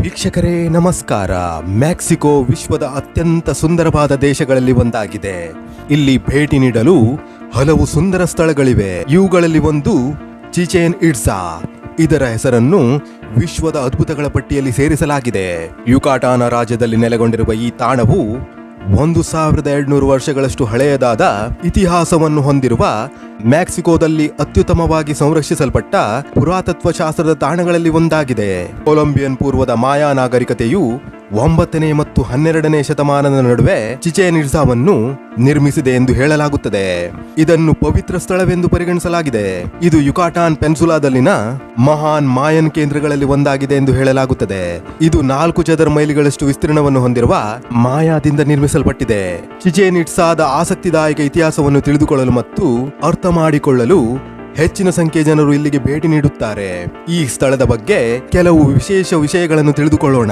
ವೀಕ್ಷಕರೇ, ನಮಸ್ಕಾರ. ಮೆಕ್ಸಿಕೋ ವಿಶ್ವದ ಅತ್ಯಂತ ಸುಂದರವಾದ ದೇಶಗಳಲ್ಲಿ ಒಂದಾಗಿದೆ. ಇಲ್ಲಿ ಭೇಟಿ ನೀಡಲು ಹಲವು ಸುಂದರ ಸ್ಥಳಗಳಿವೆ. ಇವುಗಳಲ್ಲಿ ಒಂದು ಚಿಚೇನ್ ಇಡ್ಸಾ. ಇದರ ಹೆಸರನ್ನು ವಿಶ್ವದ ಅದ್ಭುತಗಳ ಪಟ್ಟಿಯಲ್ಲಿ ಸೇರಿಸಲಾಗಿದೆ. ಯುಕಾಟಾನ ರಾಜ್ಯದಲ್ಲಿ ನೆಲೆಗೊಂಡಿರುವ ಈ ತಾಣವು ಒಂದು ಸಾವಿರದ ಎರಡುನೂರು ವರ್ಷಗಳಷ್ಟು ಹಳೆಯದಾದ ಇತಿಹಾಸವನ್ನು ಹೊಂದಿರುವ ಮೆಕ್ಸಿಕೋದಲ್ಲಿ ಅತ್ಯುತ್ತಮವಾಗಿ ಸಂರಕ್ಷಿಸಲ್ಪಟ್ಟ ಪುರಾತತ್ವ ಶಾಸ್ತ್ರದ ತಾಣಗಳಲ್ಲಿ ಒಂದಾಗಿದೆ. ಕೊಲಂಬಿಯನ್ ಪೂರ್ವದ ಮಾಯಾ ನಾಗರಿಕತೆಯು ಒಂಬತ್ತನೇ ಮತ್ತು ಹನ್ನೆರಡನೇ ಶತಮಾನದ ನಡುವೆ ಚಿಚೆ ನಿರ್ಸಾವನ್ನು ನಿರ್ಮಿಸಿದೆ ಎಂದು ಹೇಳಲಾಗುತ್ತದೆ. ಇದನ್ನು ಪವಿತ್ರ ಸ್ಥಳವೆಂದು ಪರಿಗಣಿಸಲಾಗಿದೆ. ಇದು ಯುಕಾಟಾನ್ ಪೆನ್ಸುಲಾದಲ್ಲಿನ ಮಹಾನ್ ಮಾಯನ್ ಕೇಂದ್ರಗಳಲ್ಲಿ ಒಂದಾಗಿದೆ ಎಂದು ಹೇಳಲಾಗುತ್ತದೆ. ಇದು ನಾಲ್ಕು ಚದರ ಮೈಲಿಗಳಷ್ಟು ವಿಸ್ತೀರ್ಣವನ್ನು ಹೊಂದಿರುವ ಮಾಯಾದಿಂದ ನಿರ್ಮಿಸಲ್ಪಟ್ಟಿದೆ. ಚಿಚೆ ನಿಟ್ಸಾದ ಆಸಕ್ತಿದಾಯಕ ಇತಿಹಾಸವನ್ನು ತಿಳಿದುಕೊಳ್ಳಲು ಮತ್ತು ಅರ್ಥ ಮಾಡಿಕೊಳ್ಳಲು ಹೆಚ್ಚಿನ ಸಂಖ್ಯೆಯ ಜನರು ಇಲ್ಲಿಗೆ ಭೇಟಿ ನೀಡುತ್ತಾರೆ. ಈ ಸ್ಥಳದ ಬಗ್ಗೆ ಕೆಲವು ವಿಶೇಷ ವಿಷಯಗಳನ್ನು ತಿಳಿದುಕೊಳ್ಳೋಣ.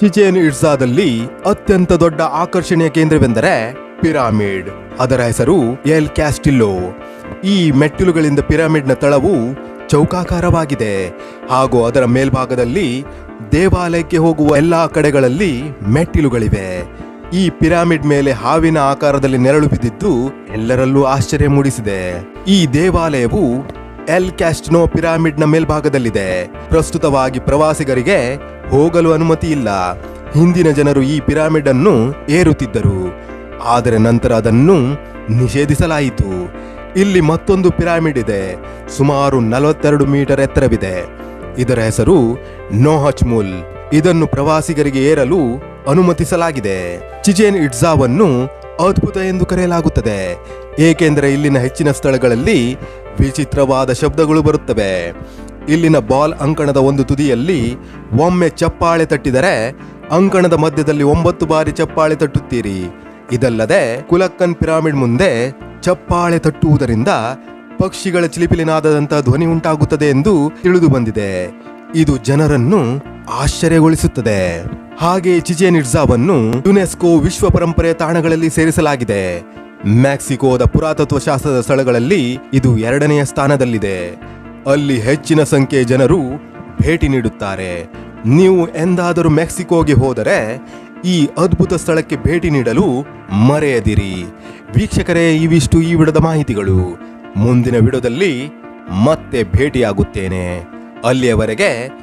ಚಿಚೇನ್ ಇಡ್ಸಾದಲ್ಲಿ ಅತ್ಯಂತ ದೊಡ್ಡ ಆಕರ್ಷಣೆಯ ಕೇಂದ್ರವೆಂದರೆ ಪಿರಾಮಿಡ್. ಅದರ ಹೆಸರು ಎಲ್ ಕ್ಯಾಸ್ಟಿಲ್ಲೋ. ಈ ಮೆಟ್ಟಿಲುಗಳಿಂದ ಪಿರಾಮಿಡ್ನ ತಳವು ಚೌಕಾಕಾರವಾಗಿದೆ. ಹಾಗೂ ಅದರ ಮೇಲ್ಭಾಗದಲ್ಲಿ ದೇವಾಲಯಕ್ಕೆ ಹೋಗುವ ಎಲ್ಲಾ ಕಡೆಗಳಲ್ಲಿ ಮೆಟ್ಟಿಲುಗಳಿವೆ. ಈ ಪಿರಾಮಿಡ್ ಮೇಲೆ ಹಾವಿನ ಆಕಾರದಲ್ಲಿ ನೆರಳು ಬಿದ್ದಿದ್ದು ಎಲ್ಲರಲ್ಲೂ ಆಶ್ಚರ್ಯ ಮೂಡಿಸಿದೆ. ಈ ದೇವಾಲಯವು ಎಲ್ ಕ್ಯಾಸ್ಟ್ನೋ ಪಿರಾಮಿಡ್ನ ಮೇಲ್ಭಾಗದಲ್ಲಿದೆ. ಪ್ರಸ್ತುತವಾಗಿ ಪ್ರವಾಸಿಗರಿಗೆ ಹೋಗಲು ಅನುಮತಿ ಇಲ್ಲ. ಹಿಂದಿನ ಜನರು ಈ ಪಿರಾಮಿಡ್ ಅನ್ನು ಏರುತ್ತಿದ್ದರು. ಆದರೆ ನಂತರ ಅದನ್ನು ನಿಷೇಧಿಸಲಾಯಿತು. ಇಲ್ಲಿ ಮತ್ತೊಂದು ಪಿರಾಮಿಡ್ ಇದೆ. ಸುಮಾರು ನಲವತ್ತೆರಡು ಮೀಟರ್ ಎತ್ತರವಿದೆ. ಇದರ ಹೆಸರು ನೋಹಚ್ಮುಲ್ ಇದನ್ನು ಪ್ರವಾಸಿಗರಿಗೆ ಏರಲು ಅನುಮತಿಸಲಾಗಿದೆ. ಚಿಜೇನ್ ಇಟ್ಸಾವನ್ನು ಅದ್ಭುತ ಎಂದು ಕರೆಯಲಾಗುತ್ತದೆ. ಏಕೆಂದರೆ ಇಲ್ಲಿನ ಹೆಚ್ಚಿನ ಸ್ಥಳಗಳಲ್ಲಿ ವಿಚಿತ್ರವಾದ ಶಬ್ದಗಳು ಬರುತ್ತವೆ. ಇಲ್ಲಿನ ಬಾಲ್ ಅಂಕಣದ ಒಂದು ತುದಿಯಲ್ಲಿ ಒಮ್ಮೆ ಚಪ್ಪಾಳೆ ತಟ್ಟಿದರೆ ಅಂಕಣದ ಮಧ್ಯದಲ್ಲಿ ಒಂಬತ್ತು ಬಾರಿ ಚಪ್ಪಾಳೆ ತಟ್ಟುತ್ತೀರಿ. ಇದಲ್ಲದೆ ಕುಲಕ್ಕನ್ ಪಿರಾಮಿಡ್ ಮುಂದೆ ಚಪ್ಪಾಳೆ ತಟ್ಟುವುದರಿಂದ ಪಕ್ಷಿಗಳ ಚಿಲಿಪಿಲಿನಾದಂತಹ ಧ್ವನಿ ಉಂಟಾಗುತ್ತದೆ ಎಂದು ತಿಳಿದು ಬಂದಿದೆ. ಇದು ಜನರನ್ನು ಆಶ್ಚರ್ಯಗೊಳಿಸುತ್ತದೆ. ಹಾಗೆ ಚಿಚೇನ್ ಇಟ್ಸಾವನ್ನು ಯುನೆಸ್ಕೋ ವಿಶ್ವ ಪರಂಪರೆ ತಾಣಗಳಲ್ಲಿ ಸೇರಿಸಲಾಗಿದೆ. ಮೆಕ್ಸಿಕೋದ ಪುರಾತತ್ವ ಶಾಸ್ತ್ರದ ಸ್ಥಳಗಳಲ್ಲಿ ಇದು ಎರಡನೆಯ ಸ್ಥಾನದಲ್ಲಿದೆ. ಅಲ್ಲಿ ಹೆಚ್ಚಿನ ಸಂಖ್ಯೆಯ ಜನರು ಭೇಟಿ ನೀಡುತ್ತಾರೆ. ನೀವು ಎಂದಾದರೂ ಮೆಕ್ಸಿಕೋಗೆ ಹೋದರೆ ಈ ಅದ್ಭುತ ಸ್ಥಳಕ್ಕೆ ಭೇಟಿ ನೀಡಲು ಮರೆಯದಿರಿ. ವೀಕ್ಷಕರೇ, ಇವಿಷ್ಟು ಈ ವಿಡದ ಮಾಹಿತಿಗಳು. ಮುಂದಿನ ವಿಡದಲ್ಲಿ ಮತ್ತೆ ಭೇಟಿಯಾಗುತ್ತೇನೆ. ಅಲ್ಲಿಯವರೆಗೆ